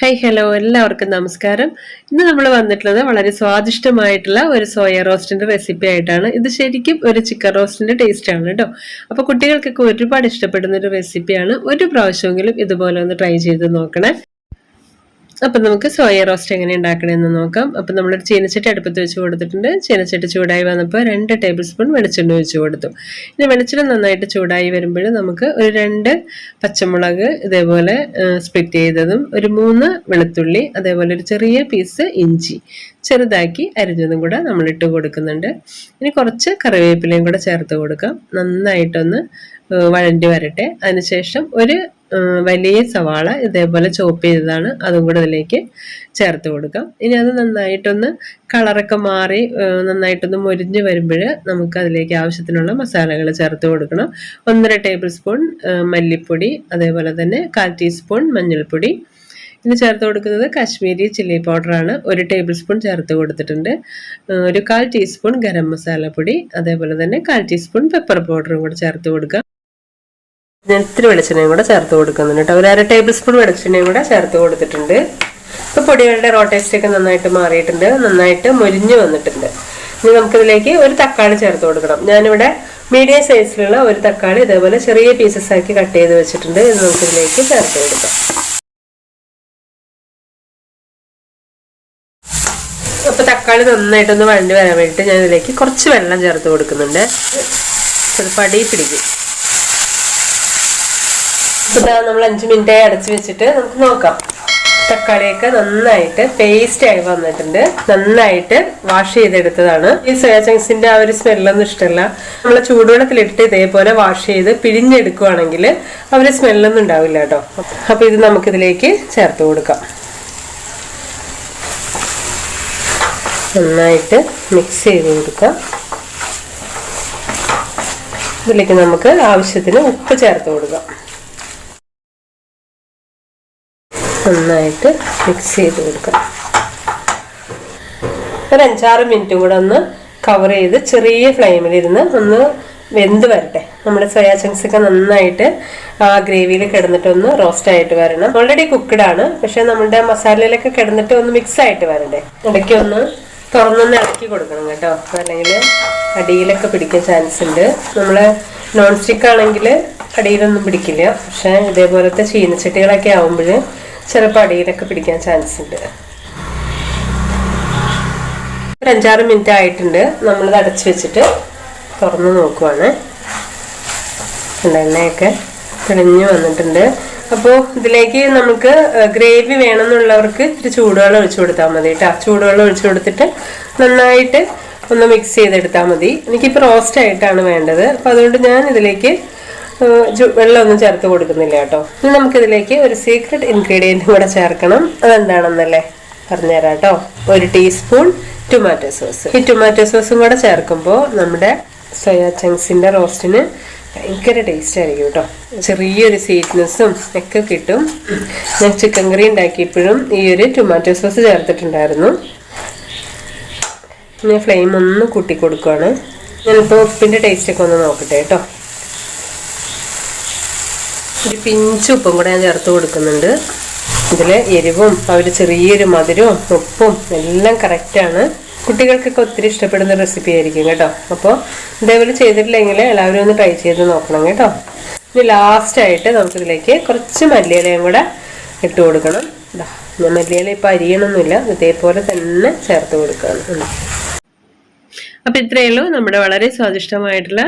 High hello എല്ലാവർക്കും നമസ്കാരം. ഇന്ന് നമ്മൾ വന്നിട്ടുള്ളത് വളരെ സ്വാദിഷ്ടമായിട്ടുള്ള ഒരു സോയ റോസ്റ്റിന്റെ റെസിപ്പി ആയിട്ടാണ്. ഇത് ശരിക്കും ഒരു ചിക്കൻ റോസ്റ്റിന്റെ ടേസ്റ്റ് ആണ് കേട്ടോ അപ്പോൾ കുട്ടികൾക്കൊക്കെ ഒരുപാട് ഇഷ്ടപ്പെടുന്ന ഒരു റെസിപ്പിയാണ് ഒരു പ്രാവശ്യമെങ്കിലും ഇതുപോലെ ഒന്ന് ട്രൈ ചെയ്ത് നോക്കണേ. അപ്പം നമുക്ക് സോയ റോസ്റ്റ് എങ്ങനെ ഉണ്ടാക്കണമെന്ന് നോക്കാം. അപ്പം നമ്മളൊരു ചീനച്ചട്ടി അടുപ്പത്ത് വെച്ച് കൊടുത്തിട്ടുണ്ട്. ചീനച്ചട്ടി ചൂടായി വന്നപ്പോൾ രണ്ട് ടേബിൾ സ്പൂൺ വെളിച്ചെണ്ണ ഒഴിച്ച് കൊടുത്തു. ഇനി വെളിച്ചെണ്ണ നന്നായിട്ട് ചൂടായി വരുമ്പോൾ നമുക്ക് ഒരു രണ്ട് പച്ചമുളക് ഇതേപോലെ സ്പ്ലിറ്റ് ചെയ്തതും ഒരു മൂന്ന് വെളുത്തുള്ളി അതേപോലെ ഒരു ചെറിയ പീസ് ഇഞ്ചി ചെറുതാക്കി അരിഞ്ഞതും കൂടെ നമ്മൾ ഇട്ട് കൊടുക്കുന്നുണ്ട്. ഇനി കുറച്ച് കറിവേപ്പിലയും കൂടെ ചേർത്ത് കൊടുക്കാം. നന്നായിട്ടൊന്ന് വഴണ്ടി വരട്ടെ. അതിനുശേഷം ഒരു വലിയ സവാള ഇതേപോലെ ചോപ്പ് ചെയ്തതാണ്. അതും കൂടെ ഇതിലേക്ക് ചേർത്ത് കൊടുക്കാം. ഇനി അത് നന്നായിട്ടൊന്ന് കളറൊക്കെ മാറി നന്നായിട്ടൊന്ന് മൊരിഞ്ഞ് വരുമ്പോൾ നമുക്ക് അതിലേക്ക് ആവശ്യത്തിനുള്ള മസാലകൾ ചേർത്ത് കൊടുക്കണം. ഒന്നര ടേബിൾ സ്പൂൺ മല്ലിപ്പൊടി അതേപോലെ തന്നെ കാൽ ടീസ്പൂൺ മഞ്ഞൾപ്പൊടി. ഇനി ചേർത്ത് കൊടുക്കുന്നത് കാശ്മീരി ചില്ലി പൗഡറാണ് ഒരു ടേബിൾ സ്പൂൺ ചേർത്ത് കൊടുത്തിട്ടുണ്ട്. ഒരു കാൽ ടീസ്പൂൺ ഗരം മസാലപ്പൊടി അതേപോലെ തന്നെ കാൽ ടീസ്പൂൺ പെപ്പർ പൗഡറും കൂടെ ചേർത്ത് കൊടുക്കാം. ഞാൻ ഇത്തിരി വെളിച്ചെണ്ണയും കൂടെ ചേർത്ത് കൊടുക്കുന്നുണ്ട് കേട്ടോ. ഒരു അര ടേബിൾ സ്പൂൺ വെളിച്ചെണ്ണയും കൂടെ ചേർത്ത് കൊടുത്തിട്ടുണ്ട്. ഇപ്പൊ പൊടികളുടെ റോ ടേസ്റ്റ് ഒക്കെ നന്നായിട്ട് മാറിയിട്ടുണ്ട്. നന്നായിട്ട് മുരിഞ്ഞു വന്നിട്ടുണ്ട്. ഇനി നമുക്കിതിലേക്ക് ഒരു തക്കാളി ചേർത്ത് കൊടുക്കണം. ഞാനിവിടെ മീഡിയം സൈസിലുള്ള ഒരു തക്കാളി ഇതേപോലെ ചെറിയ പീസസ് ആക്കി കട്ട് ചെയ്ത് വെച്ചിട്ടുണ്ട്. ഇത് നമുക്കിതിലേക്ക് ചേർത്ത് കൊടുക്കാം. അപ്പൊ തക്കാളി നന്നായിട്ടൊന്ന് വഴണ്ടി വരാൻ വേണ്ടിയിട്ട് ഞാൻ ഇതിലേക്ക് കുറച്ച് വെള്ളം ചേർത്ത് കൊടുക്കുന്നുണ്ട്. ചിലപ്പോൾ അടി പിടിക്കും. ഇതാ നമ്മൾ അഞ്ച് മിനിറ്റ് അടച്ചു വെച്ചിട്ട് നമുക്ക് നോക്കാം. തക്കാളിയൊക്കെ നന്നായിട്ട് പേസ്റ്റ് ആയി വന്നിട്ടുണ്ട്. നന്നായിട്ട് വാഷ് ചെയ്തെടുത്തതാണ്. ഈ സോയാ ചങ്സിന്റെ ആ ഒരു സ്മെല്ലൊന്നും ഇഷ്ടമല്ല നമ്മൾ ചൂടുവെള്ളത്തിലിട്ട് ഇതേപോലെ വാഷ് ചെയ്ത് പിഴിഞ്ഞെടുക്കുവാണെങ്കിൽ ആ ഒരു സ്മെല്ലൊന്നും ഉണ്ടാവില്ല കേട്ടോ. അപ്പൊ ഇത് നമുക്കിതിലേക്ക് ചേർത്ത് കൊടുക്കാം. നന്നായിട്ട് മിക്സ് ചെയ്ത് കൊടുക്കാം. ഇതിലേക്ക് നമുക്ക് ആവശ്യത്തിന് ഉപ്പ് ചേർത്ത് കൊടുക്കാം. നന്നായിട്ട് മിക്സ് ചെയ്ത് കൊടുക്കാം. ഒരു അഞ്ചാറ് മിനിറ്റ് കൂടെ ഒന്ന് കവർ ചെയ്ത് ചെറിയ ഫ്ലെയിമിലിരുന്ന് ഒന്ന് വെന്ത് വരട്ടെ. നമ്മുടെ സോയാ ചങ്ക്സ് ഒക്കെ നന്നായിട്ട് ആ ഗ്രേവിയിൽ കിടന്നിട്ട് ഒന്ന് റോസ്റ്റ് ആയിട്ട് വരണം. ഓൾറെഡി കുക്ക്ഡ് ആണ്. പക്ഷെ നമ്മുടെ മസാലയിലൊക്കെ കിടന്നിട്ട് ഒന്ന് മിക്സ് ആയിട്ട് വരണ്ടേ. ഇടയ്ക്ക് ഒന്ന് തുറന്നൊന്ന് ഇളക്കി കൊടുക്കണം കേട്ടോ. അല്ലെങ്കിൽ അടിയിലൊക്കെ പിടിക്കാൻ ചാൻസ് ഉണ്ട്. നമ്മൾ നോൺ സ്റ്റിക്ക് ആണെങ്കിൽ അടിയിലൊന്നും പിടിക്കില്ല. പക്ഷെ ഇതേപോലത്തെ ചീനച്ചട്ടികളൊക്കെ ആവുമ്പോൾ ചിലപ്പോൾ അടിയിലൊക്കെ പിടിക്കാൻ ചാൻസ് ഉണ്ട്. ഒരു അഞ്ചാറ് മിനിറ്റ് ആയിട്ടുണ്ട്. നമ്മൾ അടച്ചു വെച്ചിട്ട് തുറന്ന് നോക്കുവാണ്. എണ്ണയൊക്കെ തെളിഞ്ഞു വന്നിട്ടുണ്ട്. അപ്പോൾ ഇതിലേക്ക് നമുക്ക് ഗ്രേവി വേണമെന്നുള്ളവർക്ക് ഇത്തിരി ചൂടുവെള്ളം ഒഴിച്ചു കൊടുത്താൽ മതി കേട്ടോ. ചൂടുവെള്ളം ഒഴിച്ചു കൊടുത്തിട്ട് നന്നായിട്ട് ഒന്ന് മിക്സ് ചെയ്തെടുത്താൽ മതി. എനിക്കിപ്പോൾ റോസ്റ്റ് ആയിട്ടാണ് വേണ്ടത്. അപ്പോൾ അതുകൊണ്ട് ഞാൻ ഇതിലേക്ക് വെള്ളമൊന്നും ചേർത്ത് കൊടുക്കുന്നില്ല കേട്ടോ. ഇനി നമുക്കിതിലേക്ക് ഒരു സീക്രട്ട് ഇൻഗ്രീഡിയന്റ് കൂടെ ചേർക്കണം. അതെന്താണെന്നല്ലേ പറഞ്ഞുതരാം കേട്ടോ. ഒരു ടീസ്പൂൺ ടൊമാറ്റോ സോസ് ഈ ടൊമാറ്റോ സോസും കൂടെ ചേർക്കുമ്പോൾ നമ്മുടെ സോയാ ചങ്സിന്റെ റോസ്റ്റിന് ഭയങ്കര ടേസ്റ്റ് ആയിരിക്കും കേട്ടോ. ചെറിയൊരു സ്വീറ്റ്നെസ്സും ഒക്കെ കിട്ടും. ഞാൻ ചിക്കൻ കറി ഉണ്ടാക്കിയപ്പോഴും ഈ ഒരു ടൊമാറ്റോ സോസ് ചേർത്തിട്ടുണ്ടായിരുന്നു. ഞാൻ ഫ്ലെയിം ഒന്ന് കൂട്ടി കൊടുക്കുകയാണ് ഞാനിപ്പോൾ ഉപ്പിന്റെ ടേസ്റ്റൊക്കെ ഒന്ന് നോക്കട്ടെ കേട്ടോ. ഒരു പിഞ്ച് ഉപ്പും കൂടെ ഞാൻ ചേർത്ത് കൊടുക്കുന്നുണ്ട്. ഇതിൽ എരിവും അവർ ചെറിയൊരു മധുരവും ഉപ്പും എല്ലാം കറക്റ്റാണ് കുട്ടികൾക്കൊക്കെ ഒത്തിരി ഇഷ്ടപ്പെടുന്ന റെസിപ്പി ആയിരിക്കും കേട്ടോ. അപ്പോൾ ഇതേപോലെ ചെയ്തിട്ടില്ലെങ്കിൽ എല്ലാവരും ഒന്ന് ട്രൈ ചെയ്ത് നോക്കണം കേട്ടോ. ഇനി ലാസ്റ്റായിട്ട് നമുക്കിതിലേക്ക് കുറച്ച് മല്ലിയിലയും കൂടെ ഇട്ട് കൊടുക്കണം. ഞാൻ മല്ലിയില ഇപ്പോൾ അരിയണമൊന്നുമില്ല ഇതേപോലെ തന്നെ ചേർത്ത് കൊടുക്കണം. അപ്പോൾ ഇത്രയേ ഉള്ളൂ. നമ്മുടെ വളരെ സ്വാദിഷ്ടമായിട്ടുള്ള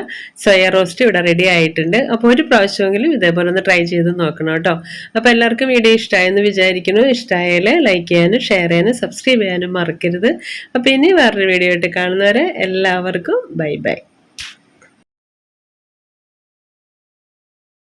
സോയ റോസ്റ്റ് ഇവിടെ റെഡി ആയിട്ടുണ്ട്. അപ്പോൾ ഒരു പ്രാവശ്യമെങ്കിലും ഇതേപോലെ ഒന്ന് ട്രൈ ചെയ്ത് നോക്കണം കേട്ടോ. അപ്പോൾ എല്ലാവർക്കും വീഡിയോ ഇഷ്ടമായെന്ന് വിചാരിക്കുന്നു. ഇഷ്ടമായാൽ ലൈക്ക് ചെയ്യാനും ഷെയർ ചെയ്യാനും സബ്സ്ക്രൈബ് ചെയ്യാനും മറക്കരുത്. അപ്പോൾ ഇനി വേറൊരു വീഡിയോ ആയിട്ട് കാണുന്നവരെ എല്ലാവർക്കും ബൈ ബൈ